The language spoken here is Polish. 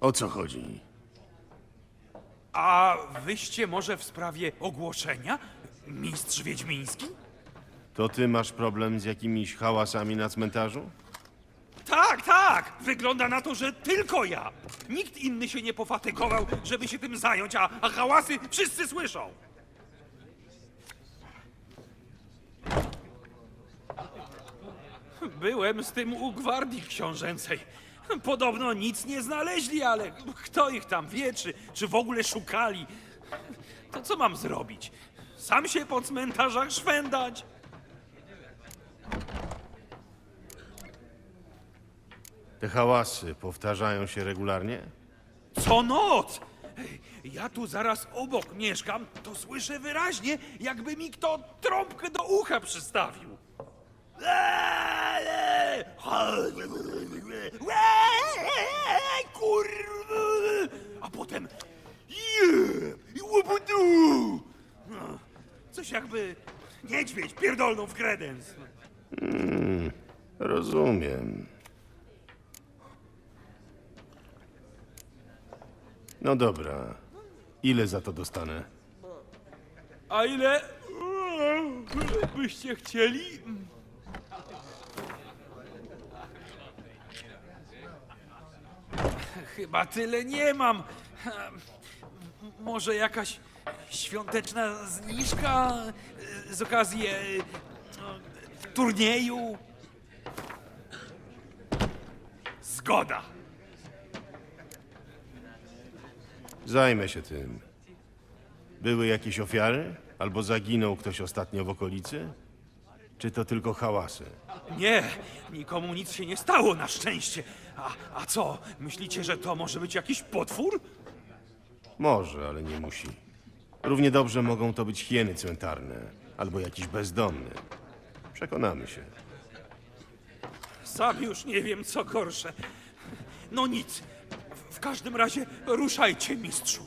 O co chodzi? A wyście może w sprawie ogłoszenia? Mistrz Wiedźmiński? To ty masz problem z jakimiś hałasami na cmentarzu? Tak, tak! Wygląda na to, że tylko ja. Nikt inny się nie pofatygował, żeby się tym zająć, a, a hałasy wszyscy słyszą. Byłem z tym u gwardii książęcej. Podobno nic nie znaleźli, ale kto ich tam wie, czy, czy w ogóle szukali? To co mam zrobić? Sam się po cmentarzach szwendać? Te hałasy powtarzają się regularnie? Co noc! Ja tu zaraz obok mieszkam, to słyszę wyraźnie, jakby mi kto trąbkę do ucha przystawił. Eee, Eee, Jakby niedźwiedź pierdolną w kredens. Rozumiem. No dobra. Ile za to dostanę? A ile byście chcieli? Chyba tyle nie mam. Może jakaś świąteczna zniżka e, z okazji e, no, turnieju? Zgoda. Zajmę się tym. Były jakieś ofiary? Albo zaginął ktoś ostatnio w okolicy? Czy to tylko hałasy? Nie, nikomu nic się nie stało na szczęście. A, a co, myślicie, że to może być jakiś potwór? Może, ale nie musi. Równie dobrze mogą to być hieny cmentarne, albo jakiś bezdomny. Przekonamy się. Sam już nie wiem, co gorsze. No nic. W- każdym razie ruszajcie, mistrzu.